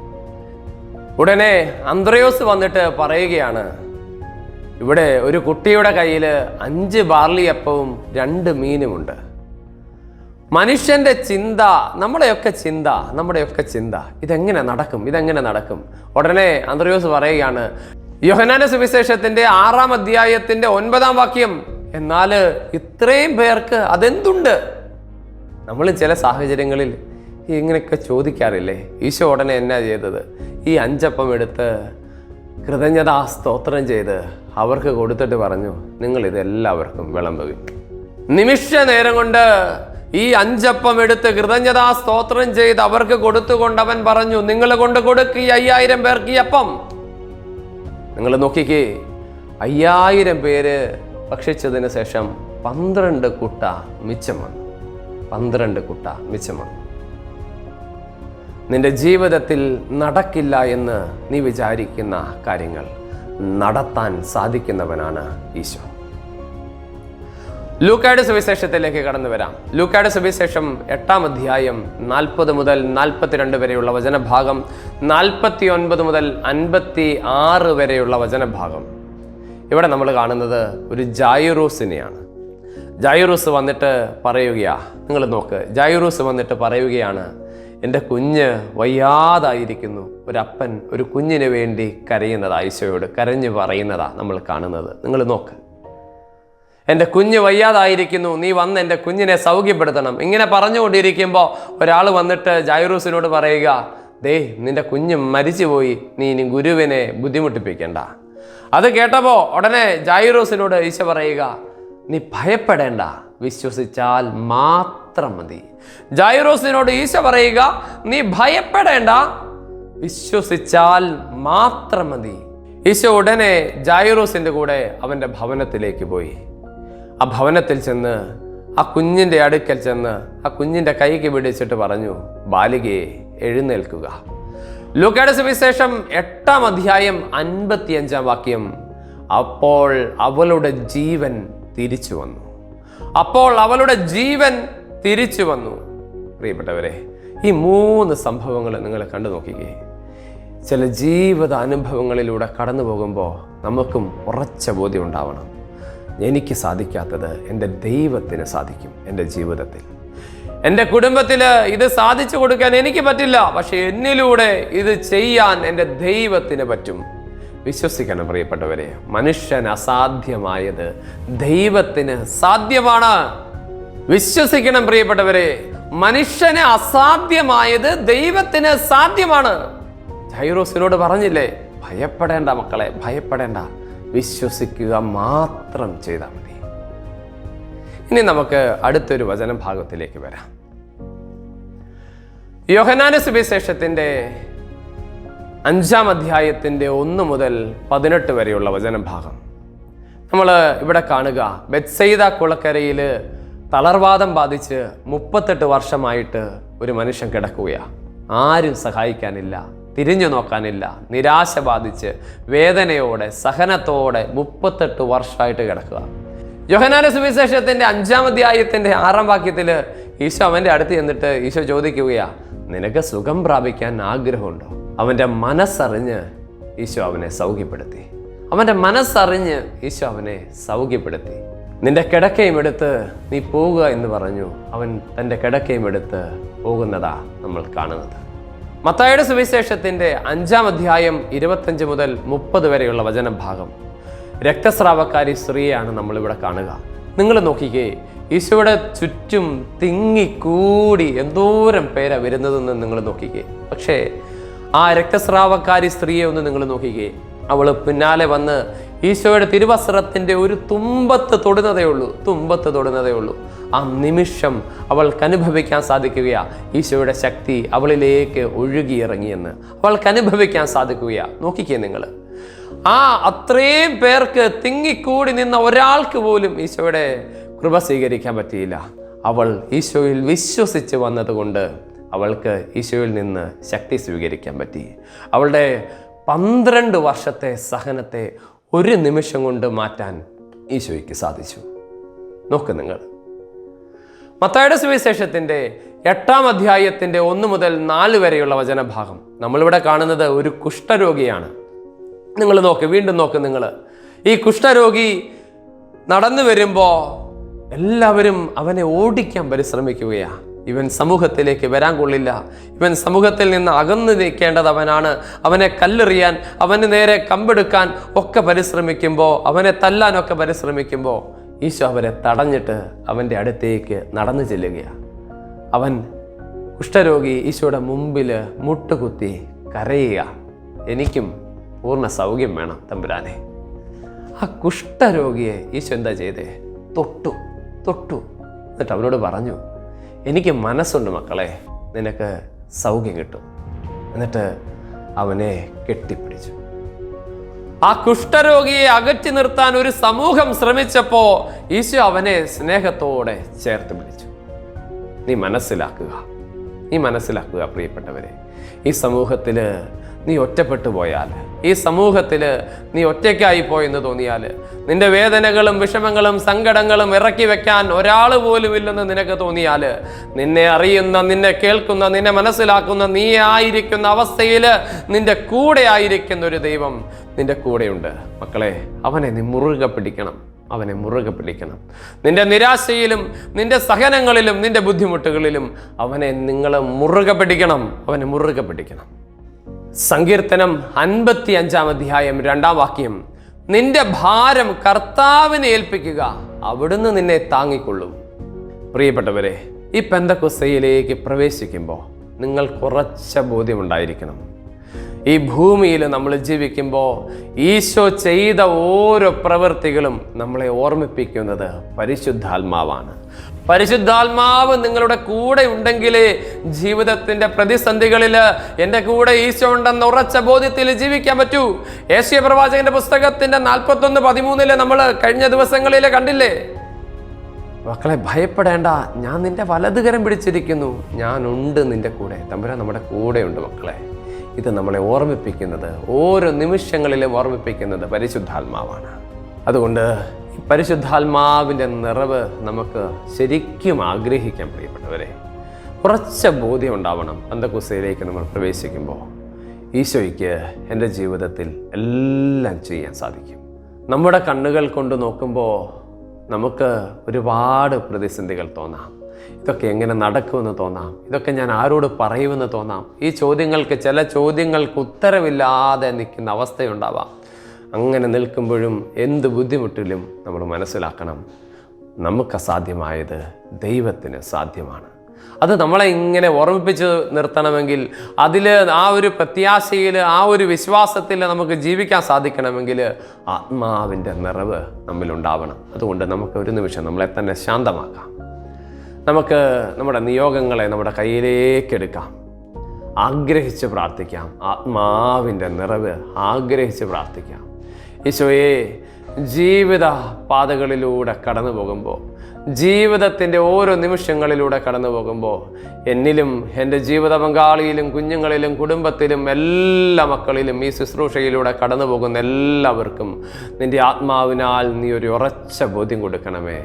ഉടനെ അന്ത്രയോസ് വന്നിട്ട് പറയുകയാണ് ഇവിടെ ഒരു കുട്ടിയുടെ കയ്യിൽ അഞ്ച് ബാർലിയപ്പവും രണ്ട് മീനുമുണ്ട്. മനുഷ്യന്റെ ചിന്ത നമ്മളെയൊക്കെ ചിന്ത നമ്മുടെയൊക്കെ ചിന്ത ഇതെങ്ങനെ നടക്കും ഇതെങ്ങനെ നടക്കും? ഉടനെ അന്ത്രയോസ് പറയുകയാണ് യോഹനാന സുവിശേഷത്തിന്റെ ആറാം അധ്യായത്തിന്റെ ഒൻപതാം വാക്യം എന്നാൽ ഇത്രയും പേർക്ക് അതെന്തുണ്ട്? നമ്മൾ ചില സാഹചര്യങ്ങളിൽ ഇങ്ങനെയൊക്കെ ചോദിക്കാറില്ലേ? ഈശോ ഉടനെ എന്നാ ചെയ്തത്? ഈ അഞ്ചപ്പം എടുത്ത് കൃതജ്ഞതാ സ്തോത്രം ചെയ്ത് അവർക്ക് കൊടുത്തിട്ട് പറഞ്ഞു നിങ്ങൾ ഇതെല്ലാവർക്കും വിളമ്പുകയും നിമിഷ നേരം കൊണ്ട് ഈ അഞ്ചപ്പം എടുത്ത് കൃതജ്ഞതാ സ്തോത്രം ചെയ്ത് അവർക്ക് കൊടുത്തുകൊണ്ട് അവൻ പറഞ്ഞു നിങ്ങൾ കൊണ്ട് കൊടുക്ക് ഈ അയ്യായിരം പേർക്ക് ഈ അപ്പം. നിങ്ങൾ നോക്കിക്കേ അയ്യായിരം പേര് ഭക്ഷിച്ചതിന് ശേഷം പന്ത്രണ്ട് കുട്ട മിച്ചം വന്നു. പന്ത്രണ്ട് കുട്ട മിച്ചം വന്നു. നിന്റെ ജീവിതത്തിൽ നടക്കില്ല എന്ന് നീ വിചാരിക്കുന്ന കാര്യങ്ങൾ നടത്താൻ സാധിക്കുന്നവനാണ് ഈശോ. ലൂക്കായുടെ സുവിശേഷത്തിലേക്ക് കടന്നു വരാം. ലൂക്കായുടെ സുവിശേഷം എട്ടാം അധ്യായം നാൽപ്പത് മുതൽ നാൽപ്പത്തിരണ്ട് വരെയുള്ള വചനഭാഗം നാൽപ്പത്തി ഒൻപത് മുതൽ അൻപത്തി ആറ് വരെയുള്ള വചനഭാഗം. ഇവിടെ നമ്മൾ കാണുന്നത് ഒരു ജായുറൂസിനെയാണ്. ജായുറൂസ് വന്നിട്ട് പറയുകയാ നിങ്ങൾ നോക്ക് ജായുറൂസ് വന്നിട്ട് പറയുകയാണ് എന്റെ കുഞ്ഞ് വയ്യാതായിരിക്കുന്നു. ഒരപ്പൻ ഒരു കുഞ്ഞിന് വേണ്ടി കരയുന്നതാ ഈശോയോട് കരഞ്ഞു പറയുന്നതാ നമ്മൾ കാണുന്നത്. നിങ്ങൾ നോക്ക്. എന്റെ കുഞ്ഞ് വയ്യാതായിരിക്കുന്നു. നീ വന്ന് എന്റെ കുഞ്ഞിനെ സൗഖ്യപ്പെടുത്തണം. ഇങ്ങനെ പറഞ്ഞുകൊണ്ടിരിക്കുമ്പോൾ ഒരാൾ വന്നിട്ട് ജൈറൂസിനോട് പറയുക ദേ നിന്റെ കുഞ്ഞ് മരിച്ചുപോയി. നീ ഇനി ഗുരുവിനെ ബുദ്ധിമുട്ടിപ്പിക്കണ്ട. അത് കേട്ടപ്പോൾ ഉടനെ ജൈറൂസിനോട് ഈശ പറയുക നീ ഭയപ്പെടേണ്ട. വിശ്വസിച്ചാൽ മാത്രം മതി. ജൈറോസിനോട് ഈശോ പറയുക നീ ഭയപ്പെടേണ്ട. വിശ്വസിച്ചാൽ മാത്രം മതി. ഈശോ ഉടനെ ജൈറോസിന്റെ കൂടെ അവന്റെ ഭവനത്തിലേക്ക് പോയി. ആ ഭവനത്തിൽ ചെന്ന് ആ കുഞ്ഞിന്റെ അടുക്കൽ ചെന്ന് ആ കുഞ്ഞിന്റെ കൈക്ക് പിടിച്ചിട്ട് പറഞ്ഞു ബാലികയെ എഴുന്നേൽക്കുക. ലൂക്കയുടെ സുവിശേഷം എട്ടാം അധ്യായം അൻപത്തിയഞ്ചാം വാക്യം അപ്പോൾ അവളുടെ ജീവൻ തിരിച്ചു വന്നു. അപ്പോൾ അവളുടെ ജീവൻ തിരിച്ചു വന്നു. പ്രിയപ്പെട്ടവരെ ഈ മൂന്ന് സംഭവങ്ങൾ നിങ്ങൾ കണ്ടു നോക്കിക്കേ. ചില ജീവിത അനുഭവങ്ങളിലൂടെ കടന്നു പോകുമ്പോൾ നമുക്കും ഉറച്ച ബോധ്യം ഉണ്ടാവണം. എനിക്ക് സാധിക്കാത്തത് എന്റെ ദൈവത്തിന് സാധിക്കും എന്റെ ജീവിതത്തിൽ. എന്റെ കുടുംബത്തിൽ ഇത് സാധിച്ചു കൊടുക്കാൻ എനിക്ക് പറ്റില്ല പക്ഷെ എന്നിലൂടെ ഇത് ചെയ്യാൻ എന്റെ ദൈവത്തിന് പറ്റും. വിശ്വസിക്കണം പ്രിയപ്പെട്ടവരെ മനുഷ്യൻ അസാധ്യമായത് ദൈവത്തിന് സാധ്യമാണ്. വിശ്വസിക്കണം പ്രിയപ്പെട്ടവരെ. മനുഷ്യന് അസാധ്യമായത് ദൈവത്തിന് സാധ്യമാണ്. ജൈറോസിനോട് പറഞ്ഞില്ലേ ഭയപ്പെടേണ്ട മക്കളെ ഭയപ്പെടേണ്ട. വിശ്വസിക്കുക മാത്രം ചെയ്താൽ മതി. ഇനി നമുക്ക് അടുത്തൊരു വചന ഭാഗത്തിലേക്ക് വരാം. യോഹനാന സുവിശേഷത്തിന്റെ അഞ്ചാം അധ്യായത്തിന്റെ ഒന്ന് മുതൽ പതിനെട്ട് വരെയുള്ള വചനഭാഗം നമ്മൾ ഇവിടെ കാണുക ബെത്സൈദ കുളക്കരയിൽ തളർവാദം ബാധിച്ച് മുപ്പത്തെട്ട് വർഷമായിട്ട് ഒരു മനുഷ്യൻ കിടക്കുകയാണ് ആരും സഹായിക്കാനില്ല തിരിഞ്ഞു നോക്കാനില്ല നിരാശ ബാധിച്ച് വേദനയോടെ സഹനത്തോടെ മുപ്പത്തെട്ട് വർഷമായിട്ട് കിടക്കുക. യോഹനാന സുവിശേഷത്തിന്റെ അഞ്ചാം അധ്യായത്തിന്റെ ആറാം വാക്യത്തിൽ ഈശോ അവന്റെ അടുത്ത് ചെന്നിട്ട് ഈശോ ചോദിക്കുകയാ നിനക്ക് സുഖം പ്രാപിക്കാൻ ആഗ്രഹമുണ്ടോ? അവന്റെ മനസ്സറിഞ്ഞ് ഈശോ അവനെ സൗഖ്യപ്പെടുത്തി. അവന്റെ മനസ്സറിഞ്ഞ് ഈശോ അവനെ സൗഖ്യപ്പെടുത്തി. നിന്റെ കിടക്കയും എടുത്ത് നീ പോവുക എന്ന് പറഞ്ഞു. അവൻ തന്റെ കിടക്കയും എടുത്ത് പോകുന്നതാ നമ്മൾ കാണുന്നത്. മത്തായുടെ സുവിശേഷത്തിന്റെ അഞ്ചാം അധ്യായം ഇരുപത്തഞ്ച് മുതൽ മുപ്പത് വരെയുള്ള വചനഭാഗം. രക്തസ്രാവക്കാരി സ്ത്രീയാണ് നമ്മളിവിടെ കാണുക. നിങ്ങൾ നോക്കിക്കേ ഈശോയുടെ ചുറ്റും തിങ്ങിക്കൂടി എന്തോരം പേരാ വരുന്നതെന്ന് നിങ്ങൾ നോക്കിക്കേ. പക്ഷേ ആ രക്തസ്രാവക്കാരി സ്ത്രീയെ ഒന്ന് നിങ്ങൾ നോക്കിക്കേ. അവൾ പിന്നാലെ വന്ന് ഈശോയുടെ തിരുവസ്ത്രത്തിന്റെ ഒരു തുമ്പത്ത് തൊടുന്നതേ ഉള്ളൂ. തുമ്പത്ത് തൊടുന്നതേ ഉള്ളൂ. ആ നിമിഷം അവൾക്ക് അനുഭവിക്കാൻ സാധിക്കുകയാ. ഈശോയുടെ ശക്തി അവളിലേക്ക് ഒഴുകിയിറങ്ങിയെന്ന്. അവൾക്ക് അനുഭവിക്കാൻ സാധിക്കുകയാ. നോക്കിക്കേ നിങ്ങൾ ആ അത്രയും പേർക്ക് തിങ്ങിക്കൂടി നിന്ന ഒരാൾക്ക് പോലും ഈശോയുടെ കൃപ സ്വീകരിക്കാൻ പറ്റിയില്ല. അവൾ ഈശോയിൽ വിശ്വസിച്ച് വന്നതുകൊണ്ട് അവൾക്ക് ഈശോയിൽ നിന്ന് ശക്തി സ്വീകരിക്കാൻ പറ്റി. അവളുടെ പന്ത്രണ്ട് വർഷത്തെ സഹനത്തെ ഒരു നിമിഷം കൊണ്ട് മാറ്റാൻ ഈശോയ്ക്ക് സാധിച്ചു. നോക്ക് നിങ്ങൾ. മത്തായുടെ സുവിശേഷത്തിന്റെ എട്ടാം അധ്യായത്തിന്റെ ഒന്ന് മുതൽ നാല് വരെയുള്ള വചനഭാഗം നമ്മളിവിടെ കാണുന്നത് ഒരു കുഷ്ഠരോഗിയാണ്. നിങ്ങൾ നോക്ക് വീണ്ടും നോക്ക് നിങ്ങൾ. ഈ കുഷ്ഠരോഗി നടന്നു വരുമ്പോൾ എല്ലാവരും അവനെ ഓടിക്കാൻ പരിശ്രമിക്കുകയാണ്. ഇവൻ സമൂഹത്തിലേക്ക് വരാൻ കൊള്ളില്ല. ഇവൻ സമൂഹത്തിൽ നിന്ന് അകന്നു നിൽക്കേണ്ടത് അവനാണ്. അവനെ കല്ലെറിയാൻ അവന് നേരെ കമ്പെടുക്കാൻ ഒക്കെ പരിശ്രമിക്കുമ്പോൾ അവനെ തല്ലാനൊക്കെ പരിശ്രമിക്കുമ്പോൾ ഈശോ അവരെ തടഞ്ഞിട്ട് അവന്റെ അടുത്തേക്ക് നടന്നു ചെല്ലുകയാണ് അവൻ കുഷ്ഠരോഗി ഈശോയുടെ മുമ്പിൽ മുട്ടുകുത്തി കരയുക എനിക്കും പൂർണ സൗഖ്യം വേണം തമ്പുരാനെ. ആ കുഷ്ഠരോഗിയെ ഈശോ എന്താ ചെയ്തേ? തൊട്ടു തൊട്ടു. എന്നിട്ട് അവനോട് പറഞ്ഞു എനിക്ക് മനസ്സുണ്ട് മക്കളെ. നിനക്ക് സൗഖ്യം കിട്ടും. എന്നിട്ട് അവനെ കെട്ടിപ്പിടിച്ചു. ആ കുഷ്ഠരോഗിയെ അകറ്റി നിർത്താൻ ഒരു സമൂഹം ശ്രമിച്ചപ്പോ ഈശോ അവനെ സ്നേഹത്തോടെ ചേർത്ത് പിടിച്ചു. നീ മനസ്സിലാക്കുക. നീ മനസ്സിലാക്കുക പ്രിയപ്പെട്ടവരെ. ഈ സമൂഹത്തിൽ നീ ഒറ്റപ്പെട്ടു പോയാൽ ഈ സമൂഹത്തിൽ നീ ഒറ്റയ്ക്കായി പോയെന്ന് തോന്നിയാൽ നിന്റെ വേദനകളും വിഷമങ്ങളും സങ്കടങ്ങളും ഇറക്കി വെക്കാൻ ഒരാൾ പോലും ഇല്ലെന്ന് നിനക്ക് തോന്നിയാൽ നിന്നെ അറിയുന്ന നിന്നെ കേൾക്കുന്ന നിന്നെ മനസ്സിലാക്കുന്ന നീ ആയിരിക്കുന്ന അവസ്ഥയിൽ നിന്റെ കൂടെ ആയിരിക്കുന്ന ഒരു ദൈവം നിന്റെ കൂടെയുണ്ട്. മക്കളെ അവനെ നീ മുറുകെ പിടിക്കണം. അവനെ മുറുകെ പിടിക്കണം. നിന്റെ നിരാശയിലും നിന്റെ സഹനങ്ങളിലും നിന്റെ ബുദ്ധിമുട്ടുകളിലും അവനെ നിങ്ങൾ മുറുകെ പിടിക്കണം. അവനെ മുറുകെ പിടിക്കണം. സങ്കീർത്തനം അൻപത്തി അഞ്ചാം അധ്യായം രണ്ടാം വാക്യം. നിന്റെ ഭാരം കർത്താവിനെ ഏൽപ്പിക്കുക അവിടുന്ന് നിന്നെ താങ്ങിക്കൊള്ളും. പ്രിയപ്പെട്ടവരെ ഈ പെന്തക്കുസ്തയിലേക്ക് പ്രവേശിക്കുമ്പോൾ നിങ്ങൾ കുറച്ച ബോധ്യമുണ്ടായിരിക്കണം ഈ ഭൂമിയിൽ നമ്മൾ ജീവിക്കുമ്പോൾ ഈശോ ചെയ്ത ഓരോ പ്രവൃത്തികളും നമ്മളെ ഓർമ്മിപ്പിക്കുന്നത് പരിശുദ്ധാത്മാവാണ്. പരിശുദ്ധാത്മാവ് നിങ്ങളുടെ കൂടെ ഉണ്ടെങ്കിൽ ജീവിതത്തിന്റെ പ്രതിസന്ധികളിൽ എന്റെ കൂടെ ഈശോ ഉണ്ടെന്ന് ഉറച്ച ബോധ്യത്തിൽ ജീവിക്കാൻ പറ്റൂ. ഏഷ്യ പ്രവാചകന്റെ പുസ്തകത്തിന്റെ നാൽപ്പത്തൊന്ന് പതിമൂന്നിൽ നമ്മൾ കഴിഞ്ഞ ദിവസങ്ങളിൽ കണ്ടില്ലേ? മക്കളെ ഭയപ്പെടേണ്ട. ഞാൻ നിന്റെ വലതുകരം പിടിച്ചിരിക്കുന്നു. ഞാനുണ്ട് നിന്റെ കൂടെ. തമ്പുരാൻ നമ്മുടെ കൂടെയുണ്ട് മക്കളെ. ഇത് നമ്മളെ ഓർമ്മിപ്പിക്കുന്നത് ഓരോ നിമിഷങ്ങളിലും ഓർമ്മിപ്പിക്കുന്നത് പരിശുദ്ധാത്മാവാണ്. അതുകൊണ്ട് പരിശുദ്ധാത്മാവിന്റെ നിറവ് നമുക്ക് ശരിക്കും ആഗ്രഹിക്കാൻ പ്രിയപ്പെട്ടവരെ. കുറച്ച് ബോധ്യം ഉണ്ടാവണം. അന്തകുസയിലേക്ക് നമ്മൾ പ്രവേശിക്കുമ്പോൾ ഈശോയ്ക്ക് എന്റെ ജീവിതത്തിൽ എല്ലാം ചെയ്യാൻ സാധിക്കും. നമ്മുടെ കണ്ണുകൾ കൊണ്ട് നോക്കുമ്പോൾ നമുക്ക് ഒരുപാട് പ്രതിസന്ധികൾ തോന്നാം. ഇതൊക്കെ എങ്ങനെ നടക്കുമെന്ന് തോന്നാം? ഇതൊക്കെ ഞാൻ ആരോട് പറയുമെന്ന് തോന്നാം? ഈ ചോദ്യങ്ങൾക്ക് ചില ചോദ്യങ്ങൾക്ക് ഉത്തരവില്ലാതെ നിൽക്കുന്ന അവസ്ഥയുണ്ടാവാം. അങ്ങനെ നിൽക്കുമ്പോഴും എന്ത് ബുദ്ധിമുട്ടിലും നമ്മൾ മനസ്സിലാക്കണം. നമുക്ക് അസാധ്യമായത് ദൈവത്തിന് സാധ്യമാണ്. അത് നമ്മളെ ഇങ്ങനെ ഓർമ്മിപ്പിച്ച് നിർത്തണമെങ്കിൽ അതിൽ ആ ഒരു പ്രത്യാശയിൽ ആ ഒരു വിശ്വാസത്തിൽ നമുക്ക് ജീവിക്കാൻ സാധിക്കണമെങ്കിൽ ആത്മാവിന്റെ നിറവ് നമ്മിലുണ്ടാവണം. അതുകൊണ്ട് നമുക്ക് ഒരു നിമിഷം നമ്മളെ തന്നെ ശാന്തമാക്കാം. നമുക്ക് നമ്മുടെ നിയോഗങ്ങളെ നമ്മുടെ കയ്യിലേക്കെടുക്കാം. ആഗ്രഹിച്ച് പ്രാർത്ഥിക്കാം. ആത്മാവിന്റെ നിറവ് ആഗ്രഹിച്ച് പ്രാർത്ഥിക്കാം. ഈശോയെ ജീവിത പാതകളിലൂടെ കടന്നു പോകുമ്പോൾ ജീവിതത്തിന്റെ ഓരോ നിമിഷങ്ങളിലൂടെ കടന്നു പോകുമ്പോൾ എന്നിലും എന്റെ ജീവിത പങ്കാളിയിലും കുഞ്ഞുങ്ങളിലും കുടുംബത്തിലും എല്ലാ മക്കളിലും ഈ ശുശ്രൂഷയിലൂടെ കടന്നു പോകുന്ന എല്ലാവർക്കും നിന്റെ ആത്മാവിനാൽ നീ ഒരു ഉറച്ച ബോധ്യം കൊടുക്കണമേ.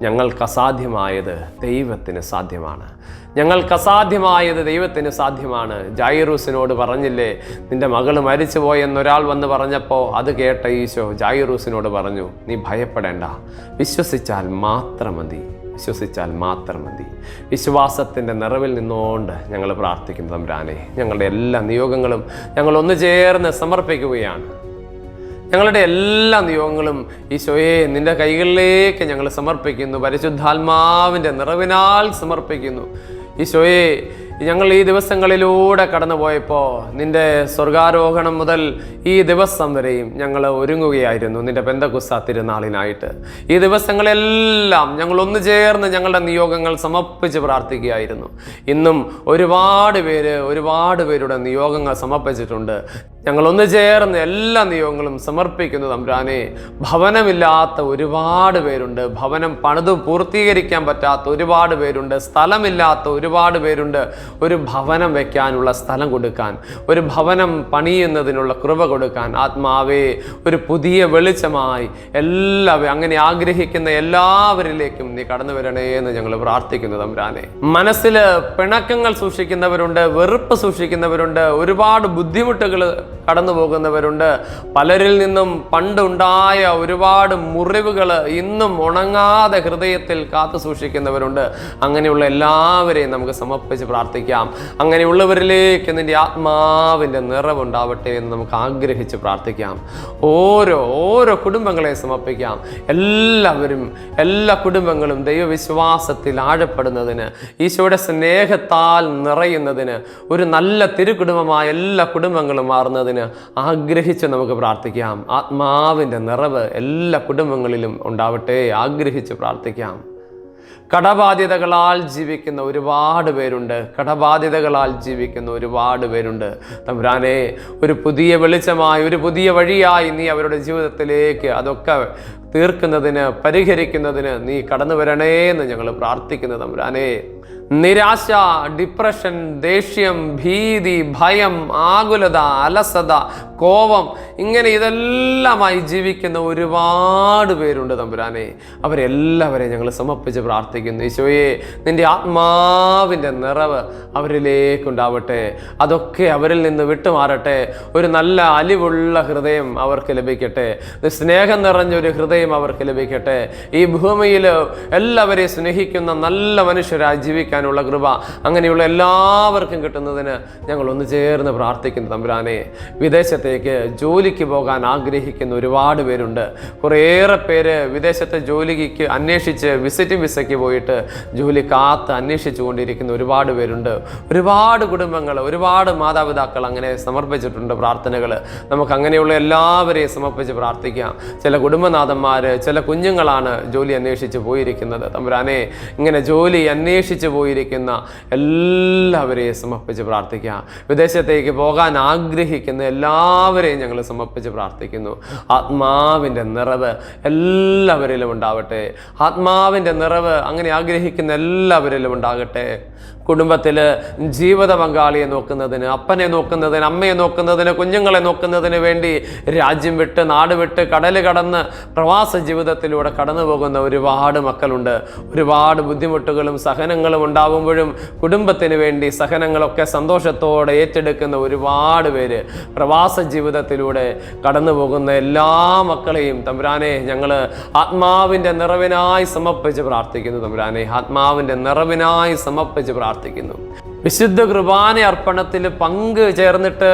ഞങ്ങൾക്ക് അസാധ്യമായത് ദൈവത്തിന് സാധ്യമാണ്. ഞങ്ങൾക്ക് അസാധ്യമായത് ദൈവത്തിന് സാധ്യമാണ്. ജായിറൂസിനോട് പറഞ്ഞില്ലേ നിന്റെ മകൾ മരിച്ചുപോയെന്നൊരാൾ വന്ന് പറഞ്ഞപ്പോൾ അത് കേട്ട ഈശോ ജായിറൂസിനോട് പറഞ്ഞു നീ ഭയപ്പെടേണ്ട. വിശ്വസിച്ചാൽ മാത്രം മതി. വിശ്വസിച്ചാൽ മാത്രം മതി. വിശ്വാസത്തിന്റെ നിറവിൽ നിന്നുകൊണ്ട് ഞങ്ങൾ പ്രാർത്ഥിക്കുന്നു തമ്പുരാനെ ഞങ്ങളുടെ എല്ലാ നിയോഗങ്ങളും ഞങ്ങൾ ഒന്ന് ചേർന്ന് സമർപ്പിക്കുകയാണ്. ഞങ്ങളുടെ എല്ലാ നിയോഗങ്ങളും ഈശോയെ നിന്റെ കൈകളിലേക്ക് ഞങ്ങൾ സമർപ്പിക്കുന്നു. പരിശുദ്ധാത്മാവിന്റെ നിറവിനാൽ സമർപ്പിക്കുന്നു. ഈശോയെ ഞങ്ങൾ ഈ ദിവസങ്ങളിലൂടെ കടന്നുപോയപ്പോൾ നിന്റെ സ്വർഗാരോഹണം മുതൽ ഈ ദിവസം വരെയും ഞങ്ങൾ ഒരുങ്ങുകയായിരുന്നു നിന്റെ പെന്തകുസ തിരുനാളിനായിട്ട്. ഈ ദിവസങ്ങളെല്ലാം ഞങ്ങൾ ഒന്നു ചേർന്ന് ഞങ്ങളുടെ നിയോഗങ്ങൾ സമർപ്പിച്ച് പ്രാർത്ഥിക്കുകയായിരുന്നു. ഇന്നും ഒരുപാട് പേര് ഒരുപാട് പേരുടെ നിയോഗങ്ങൾ സമർപ്പിച്ചിട്ടുണ്ട്. ഞങ്ങൾ ഒന്ന് ചേർന്ന് എല്ലാ നിയോഗങ്ങളും സമർപ്പിക്കുന്നു തമ്പുരാനെ. ഭവനമില്ലാത്ത ഒരുപാട് പേരുണ്ട്. ഭവനം പണിത് പൂർത്തീകരിക്കാൻ പറ്റാത്ത ഒരുപാട് പേരുണ്ട്. സ്ഥലമില്ലാത്ത ഒരുപാട് പേരുണ്ട്. ഒരു ഭവനം വയ്ക്കാനുള്ള സ്ഥലം കൊടുക്കാൻ ഒരു ഭവനം പണിയുന്നതിനുള്ള കൃപ കൊടുക്കാൻ ആത്മാവേ ഒരു പുതിയ വെളിച്ചമായി എല്ലാവരും അങ്ങനെ ആഗ്രഹിക്കുന്ന എല്ലാവരിലേക്കും നീ കടന്നു വരണേ എന്ന് ഞങ്ങൾ പ്രാർത്ഥിക്കുന്നു തമ്പുരാനെ. മനസ്സിൽ പിണക്കങ്ങൾ സൂക്ഷിക്കുന്നവരുണ്ട് വെറുപ്പ് സൂക്ഷിക്കുന്നവരുണ്ട് ഒരുപാട് ബുദ്ധിമുട്ടുകൾ കടന്നു പോകുന്നവരുണ്ട് പലരിൽ നിന്നും പണ്ടുണ്ടായ ഒരുപാട് മുറിവുകൾ ഇന്നും ഉണങ്ങാതെ ഹൃദയത്തിൽ കാത്തു സൂക്ഷിക്കുന്നവരുണ്ട്. അങ്ങനെയുള്ള എല്ലാവരെയും നമുക്ക് സമർപ്പിച്ച് പ്രാർത്ഥിക്കാം. അങ്ങനെയുള്ളവരിലേക്ക് നിന്റെ ആത്മാവിന്റെ നിറവുണ്ടാവട്ടെ എന്ന് നമുക്ക് ആഗ്രഹിച്ച് പ്രാർത്ഥിക്കാം. ഓരോ ഓരോ കുടുംബങ്ങളെ സമർപ്പിക്കാം. എല്ലാവരും എല്ലാ കുടുംബങ്ങളും ദൈവവിശ്വാസത്തിൽ ആഴപ്പെടുന്നതിന് ഈശോയുടെ സ്നേഹത്താൽ നിറയുന്നതിന് ഒരു നല്ല തിരുകുടുംബമായ എല്ലാ കുടുംബങ്ങളും മാറുന്നതിന് ആഗ്രഹിച്ച് നമുക്ക് പ്രാർത്ഥിക്കാം. ആത്മാവിന്റെ നിറവ് എല്ലാ കുടുംബങ്ങളിലും ഉണ്ടാവട്ടെ ആഗ്രഹിച്ച് പ്രാർത്ഥിക്കാം. കടബാധ്യതകളാൽ ജീവിക്കുന്ന ഒരുപാട് പേരുണ്ട്. കടബാധ്യതകളാൽ ജീവിക്കുന്ന ഒരുപാട് പേരുണ്ട്. തമ്പുരാനെ ഒരു പുതിയ വെളിച്ചമായി ഒരു പുതിയ വഴിയായി നീ അവരുടെ ജീവിതത്തിലേക്ക് അതൊക്കെ തീർക്കുന്നതിന് പരിഹരിക്കുന്നതിന് നീ കടന്നു വരണേ എന്ന് ഞങ്ങൾ പ്രാർത്ഥിക്കുന്നു തമ്പുരാനെ. നിരാശ ഡിപ്രഷൻ ദേഷ്യം ഭീതി ഭയം ആകുലത അലസത കോപം ഇങ്ങനെ ഇതെല്ലാമായി ജീവിക്കുന്ന ഒരുപാട് പേരുണ്ട് തമ്പുരാനെ. അവരെല്ലാവരെയും ഞങ്ങൾ സമർപ്പിച്ച് പ്രാർത്ഥിക്കുന്നു. ഈശോയെ നിന്റെ ആത്മാവിന്റെ നിറവ് അവരിലേക്കുണ്ടാവട്ടെ. അതൊക്കെ അവരിൽ നിന്ന് വിട്ടുമാറട്ടെ. ഒരു നല്ല അലിവുള്ള ഹൃദയം അവർക്ക് ലഭിക്കട്ടെ. സ്നേഹം നിറഞ്ഞൊരു ഹൃദയം അവർക്ക് ലഭിക്കട്ടെ. ഈ ഭൂമിയിൽ എല്ലാവരെയും സ്നേഹിക്കുന്ന നല്ല മനുഷ്യരായി ജീവിക്കാനുള്ള കൃപ അങ്ങനെയുള്ള എല്ലാവർക്കും കിട്ടുന്നതിന് ഞങ്ങൾ ഒന്ന് ചേർന്ന് പ്രാർത്ഥിക്കുന്നു തമ്പുരാനെ. വിദേശത്തേക്ക് ജോലിക്ക് പോകാൻ ആഗ്രഹിക്കുന്ന ഒരുപാട് പേരുണ്ട്. കുറേയേറെ പേര് വിദേശത്തെ ജോലിക്ക് അന്വേഷിച്ച് വിസിറ്റിംഗ് വിസയ്ക്ക് പോയിട്ട് ജോലി കാത്ത് അന്വേഷിച്ചു കൊണ്ടിരിക്കുന്ന ഒരുപാട് പേരുണ്ട്. ഒരുപാട് കുടുംബങ്ങൾ ഒരുപാട് മാതാപിതാക്കൾ അങ്ങനെ സമർപ്പിച്ചിട്ടുണ്ട് പ്രാർത്ഥനകൾ നമുക്ക് അങ്ങനെയുള്ള എല്ലാവരെയും സമർപ്പിച്ച് പ്രാർത്ഥിക്കാം. ചില കുടുംബനാഥന്മാർ ചില കുഞ്ഞുങ്ങളാണ് ജോലി അന്വേഷിച്ച് പോയിരിക്കുന്നത്. തമ്പുരാനെ ഇങ്ങനെ ജോലി അന്വേഷിച്ച് പോയിരിക്കുന്ന എല്ലാവരെയും സമർപ്പിച്ച് പ്രാർത്ഥിക്കാം. വിദേശത്തേക്ക് പോകാൻ ആഗ്രഹിക്കുന്ന എല്ലാവരെയും ഞങ്ങൾ സമർപ്പിച്ച് പ്രാർത്ഥിക്കുന്നു. ആത്മാവിന്റെ നിറവ് എല്ലാവരിലും ഉണ്ടാവട്ടെ. ആത്മാവിന്റെ നിറവ് അങ്ങനെ ആഗ്രഹിക്കുന്ന എല്ലാവരിലും ഉണ്ടാകട്ടെ. കുടുംബത്തിൽ ജീവിത പങ്കാളിയെ നോക്കുന്നതിന് അപ്പനെ നോക്കുന്നതിന് അമ്മയെ നോക്കുന്നതിന് കുഞ്ഞുങ്ങളെ നോക്കുന്നതിന് വേണ്ടി രാജ്യം വിട്ട് നാട് വിട്ട് കടൽ കടന്ന് പ്രവാസ ജീവിതത്തിലൂടെ കടന്നു പോകുന്ന ഒരുപാട് മക്കളുണ്ട്. ഒരുപാട് ബുദ്ധിമുട്ടുകളും സഹനങ്ങളും ഉണ്ടാകുമ്പോഴും കുടുംബത്തിന് വേണ്ടി സഹനങ്ങളൊക്കെ സന്തോഷത്തോടെ ഏറ്റെടുക്കുന്ന ഒരുപാട് പേര് പ്രവാസ ജീവിതത്തിലൂടെ കടന്നു പോകുന്ന എല്ലാ മക്കളെയും തമ്പുരാനെ ഞങ്ങൾ ആത്മാവിന്റെ നിറവിനായി സമർപ്പിച്ച് പ്രാർത്ഥിക്കുന്നു തമ്പുരാനെ. ആത്മാവിന്റെ നിറവിനായി സമർപ്പിച്ച് പ്രാർത്ഥിക്കുന്നു. പ്രാർത്ഥിക്കുന്നു വിശുദ്ധ കുർബാന അർപ്പണത്തിൽ പങ്ക് ചേർന്നിട്ട്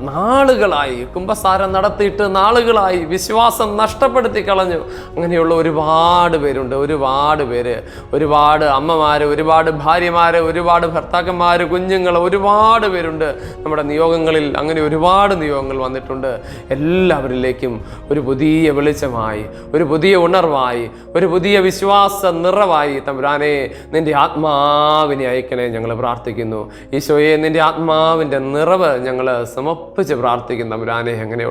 നാളുകളായി കുംഭസാരം നടത്തിയിട്ട് നാളുകളായി വിശ്വാസം നഷ്ടപ്പെടുത്തി കളഞ്ഞു. അങ്ങനെയുള്ള ഒരുപാട് പേരുണ്ട്. ഒരുപാട് പേര്. ഒരുപാട് അമ്മമാര് ഒരുപാട് ഭാര്യമാര് ഒരുപാട് ഭർത്താക്കന്മാര് കുഞ്ഞുങ്ങൾ ഒരുപാട് പേരുണ്ട്. നമ്മുടെ നിയോഗങ്ങളിൽ അങ്ങനെ ഒരുപാട് നിയോഗങ്ങൾ വന്നിട്ടുണ്ട്. എല്ലാവരിലേക്കും ഒരു പുതിയ വെളിച്ചമായി ഒരു പുതിയ ഉണർവായി ഒരു പുതിയ വിശ്വാസ നിറവായി തമ്പുരാനെ നിന്റെ ആത്മാവിനെ അയക്കണേ ഞങ്ങൾ പ്രാർത്ഥിക്കുന്നു. ഈശോയെ നിന്റെ ആത്മാവിന്റെ നിറവ് ഞങ്ങൾ സമർപ്പിച്ച് പ്രാർത്ഥിക്കുന്നു. തമ്പുരാനെ അങ്ങനെ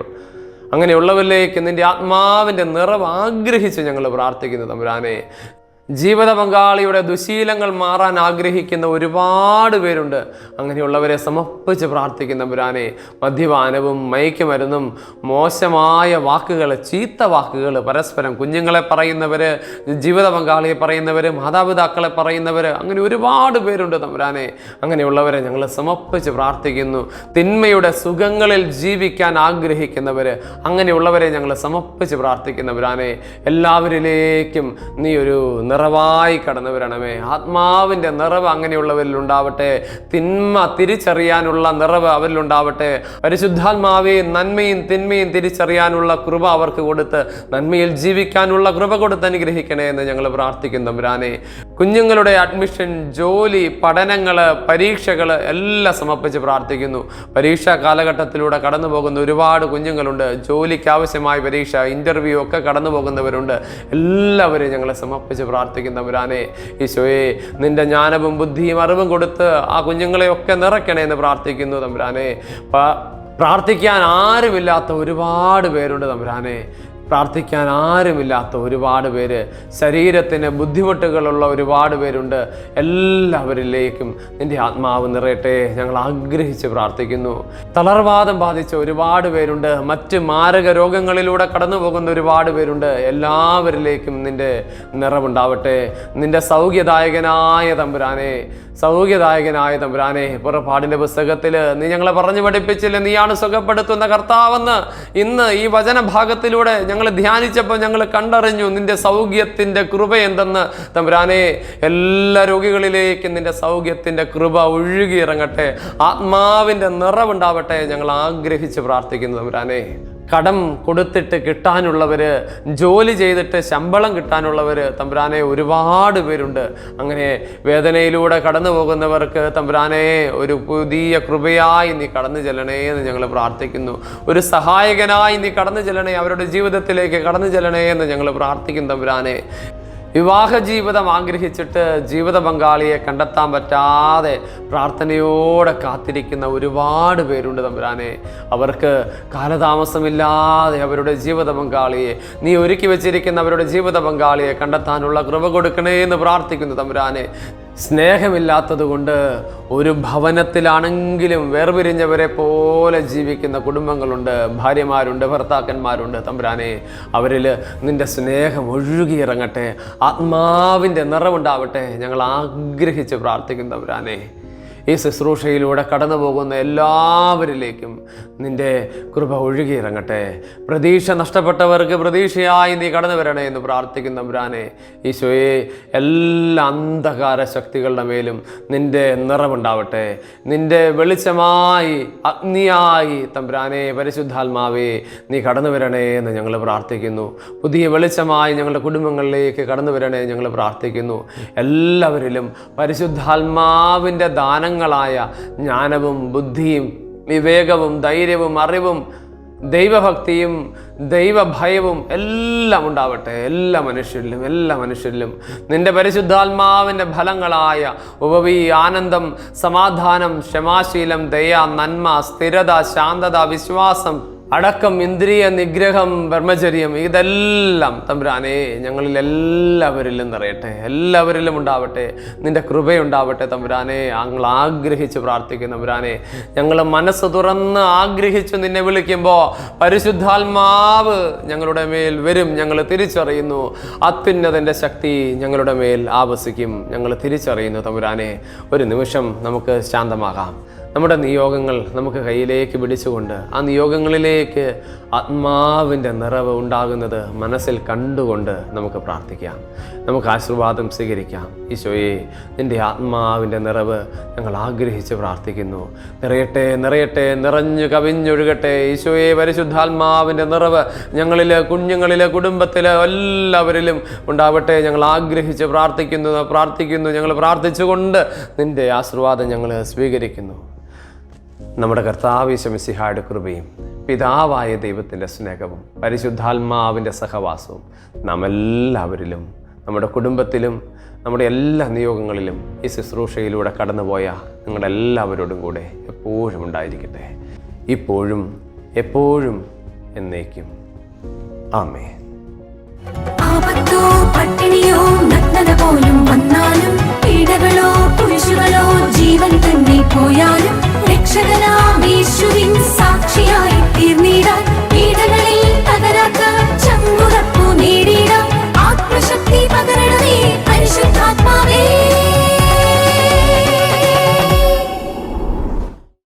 അങ്ങനെയുള്ളവരിലേക്ക് നിന്റെ ആത്മാവിന്റെ നിറവ് ആഗ്രഹിച്ച് ഞങ്ങൾ പ്രാർത്ഥിക്കുന്നു തമ്പുരാനെ. ജീവിത പങ്കാളിയുടെ ദുശീലങ്ങൾ മാറാൻ ആഗ്രഹിക്കുന്ന ഒരുപാട് പേരുണ്ട്. അങ്ങനെയുള്ളവരെ സമർപ്പിച്ച് പ്രാർത്ഥിക്കുന്ന പുരാനെ മദ്യപാനവും മയക്കുമരുന്നും മോശമായ വാക്കുകൾ ചീത്ത വാക്കുകൾ പരസ്പരം കുഞ്ഞുങ്ങളെ പറയുന്നവർ ജീവിത പങ്കാളിയെ പറയുന്നവർ മാതാപിതാക്കളെ പറയുന്നവർ അങ്ങനെ ഒരുപാട് പേരുണ്ട് തമ്പുരാനെ. അങ്ങനെയുള്ളവരെ ഞങ്ങൾ സമർപ്പിച്ച് പ്രാർത്ഥിക്കുന്നു. തിന്മയുടെ സുഖങ്ങളിൽ ജീവിക്കാൻ ആഗ്രഹിക്കുന്നവർ അങ്ങനെയുള്ളവരെ ഞങ്ങൾ സമർപ്പിച്ച് പ്രാർത്ഥിക്കുന്നവരാനെ എല്ലാവരിലേക്കും നീ ഒരു നിറ നിറവായി കടന്നു വരണമേ ആത്മാവിന്റെ നിറവ് അങ്ങനെയുള്ളവരിൽ ഉണ്ടാവട്ടെ. തിന്മ തിരിച്ചറിയാനുള്ള നിറവ് അവരിൽ ഉണ്ടാവട്ടെ. പരിശുദ്ധാത്മാവെ നന്മയും തിന്മയും തിരിച്ചറിയാനുള്ള കൃപ അവർക്ക് കൊടുത്ത് നന്മയിൽ ജീവിക്കാനുള്ള കൃപ കൊടുത്ത് അനുഗ്രഹിക്കണേ എന്ന് ഞങ്ങൾ പ്രാർത്ഥിക്കുന്നു തമ്പുരാനെ കുഞ്ഞുങ്ങളുടെ അഡ്മിഷൻ ജോലി പഠനങ്ങൾ പരീക്ഷകൾ എല്ലാം സമർപ്പിച്ച് പ്രാർത്ഥിക്കുന്നു. പരീക്ഷാ കാലഘട്ടത്തിലൂടെ കടന്നു പോകുന്ന ഒരുപാട് കുഞ്ഞുങ്ങളുണ്ട്. ജോലിക്ക് ആവശ്യമായ പരീക്ഷ ഇന്റർവ്യൂ ഒക്കെ കടന്നു പോകുന്നവരുണ്ട് എല്ലാവരെയും ഞങ്ങളെ സമർപ്പിച്ച് പ്രാർത്ഥിക്കുന്ന തമ്പുരാനെ ഈശോയെ നിന്റെ ജ്ഞാനവും ബുദ്ധിയും അറിവും കൊടുത്ത് ആ കുഞ്ഞുങ്ങളെയൊക്കെ നിറയ്ക്കണേ എന്ന് പ്രാർത്ഥിക്കുന്നു തമ്പുരാനെ. പ്രാർത്ഥിക്കാൻ ആരുമില്ലാത്ത ഒരുപാട് പേരുണ്ട് തമ്പുരാനെ. പ്രാർത്ഥിക്കാൻ ആരുമില്ലാത്ത ഒരുപാട് പേര്. ശരീരത്തിന് ബുദ്ധിമുട്ടുകളുള്ള ഒരുപാട് പേരുണ്ട്. എല്ലാവരിലേക്കും നിന്റെ ആത്മാവ് നിറയട്ടെ. ഞങ്ങൾ ആഗ്രഹിച്ച് പ്രാർത്ഥിക്കുന്നു. തളർവാദം ബാധിച്ച ഒരുപാട് പേരുണ്ട്. മറ്റ് മാരക രോഗങ്ങളിലൂടെ കടന്നു പോകുന്ന ഒരുപാട് പേരുണ്ട്. എല്ലാവരിലേക്കും നിന്റെ നിറവുണ്ടാവട്ടെ. നിന്റെ സൗഖ്യദായകനായ തമ്പുരാനെ സൗഖ്യദായകനായ തമ്പുരാനെ പുറപ്പാടിന്റെ പുസ്തകത്തിൽ നീ ഞങ്ങളെ പറഞ്ഞു പഠിപ്പിച്ചില്ല? നീയാണ് സുഖപ്പെടുത്തുന്ന കർത്താവെന്ന്. ഇന്ന് ഈ വചനഭാഗത്തിലൂടെ ഞങ്ങൾ ധ്യാനിച്ചപ്പോൾ ഞങ്ങൾ കണ്ടറിഞ്ഞു നിന്റെ സൗഖ്യത്തിന്റെ കൃപ എന്തെന്ന്. തമ്പുരാനെ എല്ലാ രോഗികളിലേക്കും നിന്റെ സൗഖ്യത്തിന്റെ കൃപ ഒഴുകിയിറങ്ങട്ടെ ആത്മാവിന്റെ നിറവുണ്ടാവട്ടെ ഞങ്ങൾ ആഗ്രഹിച്ച് പ്രാർത്ഥിക്കുന്നു തമ്പുരാനെ. കടം കൊടുത്തിട്ട് കിട്ടാനുള്ളവര് ജോലി ചെയ്തിട്ട് ശമ്പളം കിട്ടാനുള്ളവര് തമ്പുരാനെ ഒരുപാട് പേരുണ്ട്. അങ്ങനെ വേദനയിലൂടെ കടന്നു പോകുന്നവർക്ക് തമ്പുരാനെ ഒരു പുതിയ കൃപയായി നീ കടന്നു ചെല്ലണേ എന്ന് ഞങ്ങൾ പ്രാർത്ഥിക്കുന്നു. ഒരു സഹായകനായി നീ കടന്നു ചെല്ലണേ അവരുടെ ജീവിതത്തിലേക്ക് കടന്നു ചെല്ലണേ എന്ന് ഞങ്ങൾ പ്രാർത്ഥിക്കുന്നു തമ്പുരാനെ. വിവാഹ ജീവിതം ആഗ്രഹിച്ചിട്ട് ജീവിത പങ്കാളിയെ കണ്ടെത്താൻ പറ്റാതെ പ്രാർത്ഥനയോടെ കാത്തിരിക്കുന്ന ഒരുപാട് പേരുണ്ട് തമ്പുരാനെ. അവർക്ക് കാലതാമസമില്ലാതെ അവരുടെ ജീവിത പങ്കാളിയെ നീ ഒരുക്കി വെച്ചിരിക്കുന്ന അവരുടെ ജീവിത പങ്കാളിയെ കണ്ടെത്താനുള്ള കൃപ കൊടുക്കണേ എന്ന് പ്രാർത്ഥിക്കുന്നു തമ്പുരാനെ. സ്നേഹമില്ലാത്തത് കൊണ്ട് ഒരു ഭവനത്തിലാണെങ്കിലും വേർപിരിഞ്ഞവരെ പോലെ ജീവിക്കുന്ന കുടുംബങ്ങളുണ്ട് ഭാര്യമാരുണ്ട് ഭർത്താക്കന്മാരുണ്ട്. തമ്പുരാനെ അവരിൽ നിന്റെ സ്നേഹം ഒഴുകിയിറങ്ങട്ടെ ആത്മാവിന്റെ നിറവുണ്ടാവട്ടെ ഞങ്ങൾ ആഗ്രഹിച്ച് പ്രാർത്ഥിക്കുന്നു തമ്പുരാനെ. ഈ ശുശ്രൂഷയിലൂടെ കടന്നു പോകുന്ന എല്ലാവരിലേക്കും നിന്റെ കൃപ ഒഴുകിയിറങ്ങട്ടെ. പ്രതീക്ഷ നഷ്ടപ്പെട്ടവർക്ക് പ്രതീക്ഷയായി നീ കടന്നു വരണേ എന്ന് പ്രാർത്ഥിക്കുന്ന തമ്പുരാനെ ഈശോയെ എല്ലാ അന്ധകാര ശക്തികളുടെ മേലും നിന്റെ നിറവുണ്ടാവട്ടെ. നിന്റെ വെളിച്ചമായി അഗ്നിയായി തമ്പുരാനെ പരിശുദ്ധാത്മാവേ നീ കടന്നു വരണേ എന്ന് ഞങ്ങൾ പ്രാർത്ഥിക്കുന്നു. പുതിയ വെളിച്ചമായി ഞങ്ങളുടെ കുടുംബങ്ങളിലേക്ക് കടന്നു വരണേ ഞങ്ങൾ പ്രാർത്ഥിക്കുന്നു. എല്ലാവരിലും പരിശുദ്ധാത്മാവിന്റെ ദാനങ്ങളായ ജ്ഞാനവും ബുദ്ധിയും വിവേകവും ധൈര്യവും അറിവും ദൈവഭക്തിയും ദൈവഭയവും എല്ലാം ഉണ്ടാവട്ടെ. എല്ലാ മനുഷ്യരിലും എല്ലാ മനുഷ്യരിലും. നിന്റെ പരിശുദ്ധാത്മാവിന്റെ ഫലങ്ങളായ ഉപവി ആനന്ദം സമാധാനം ക്ഷമാശീലം ദയ നന്മ സ്ഥിരത ശാന്തത വിശ്വാസം അടക്കം ഇന്ദ്രിയ നിഗ്രഹം ബ്രഹ്മചര്യം ഇതെല്ലാം തമ്പുരാനെ ഞങ്ങളിൽ എല്ലാവരിലും നിറയട്ടെ. എല്ലാവരിലും ഉണ്ടാവട്ടെ. നിന്റെ കൃപയുണ്ടാവട്ടെ തമ്പുരാനെ. ഞങ്ങൾ ആഗ്രഹിച്ച് പ്രാർത്ഥിക്കുന്നു തമ്പുരാനെ. ഞങ്ങൾ മനസ്സ് തുറന്ന് ആഗ്രഹിച്ച് നിന്നെ വിളിക്കുമ്പോൾ പരിശുദ്ധാത്മാവ് ഞങ്ങളുടെ മേൽ വരും. ഞങ്ങൾ തിരിച്ചറിയുന്നു. അത്യുന്നതന്റെ ശക്തി ഞങ്ങളുടെ മേൽ ആവസിക്കും. ഞങ്ങൾ തിരിച്ചറിയുന്നു തമ്പുരാനെ. ഒരു നിമിഷം നമുക്ക് ശാന്തമാകാം. നമ്മുടെ നിയോഗങ്ങൾ നമുക്ക് കയ്യിലേക്ക് പിടിച്ചുകൊണ്ട് ആ നിയോഗങ്ങളിലേക്ക് ആത്മാവിന്റെ നിറവ് ഉണ്ടാകുന്നത് മനസ്സിൽ കണ്ടുകൊണ്ട് നമുക്ക് പ്രാർത്ഥിക്കാം. നമുക്ക് ആശീർവാദം സ്വീകരിക്കാം. ഈശോയെ നിന്റെ ആത്മാവിന്റെ നിറവ് ഞങ്ങൾ ആഗ്രഹിച്ച് പ്രാർത്ഥിക്കുന്നു. നിറയട്ടെ നിറയട്ടെ നിറഞ്ഞു കവിഞ്ഞൊഴുകട്ടെ. ഈശോയെ പരിശുദ്ധാത്മാവിന്റെ നിറവ് ഞങ്ങളിലെ കുഞ്ഞുങ്ങളിലെ കുടുംബത്തിലെ എല്ലാവരിലും ഉണ്ടാവട്ടെ. ഞങ്ങൾ ആഗ്രഹിച്ച് പ്രാർത്ഥിക്കുന്നു പ്രാർത്ഥിക്കുന്നു. ഞങ്ങൾ പ്രാർത്ഥിച്ചുകൊണ്ട് നിന്റെ ആശീർവാദം ഞങ്ങൾ സ്വീകരിക്കുന്നു. നമ്മുടെ കർത്താവിശമിസിഹായുടെ കൃപയും പിതാവായ ദൈവത്തിന്റെ സ്നേഹവും പരിശുദ്ധാത്മാവിന്റെ സഹവാസവും നമ്മെല്ലാവരിലും നമ്മുടെ കുടുംബത്തിലും നമ്മുടെ എല്ലാ നിയോഗങ്ങളിലും ഈ ശുശ്രൂഷയിലൂടെ കടന്നുപോയ നിങ്ങളെല്ലാവരോടും കൂടെ എപ്പോഴും ഉണ്ടായിരിക്കട്ടെ. ഇപ്പോഴും എപ്പോഴും എന്നേക്കും. ആമേ ആപത്തോ പട്ടിണിയോ നഗ്നത പോലും വന്നാലും പീഡകളോ കുരിശുകളോ ജീവൻ തന്നെ പോ രക്ഷകനാം യേശുവിൻ സാക്ഷിയായി തീർന്നിടാൻ പീഡകളിൽ തകരാത്ത ചങ്കുറപ്പു നേരിടാം. ആത്മശക്തി പകരണമേ പരിശുദ്ധാത്മാവേ.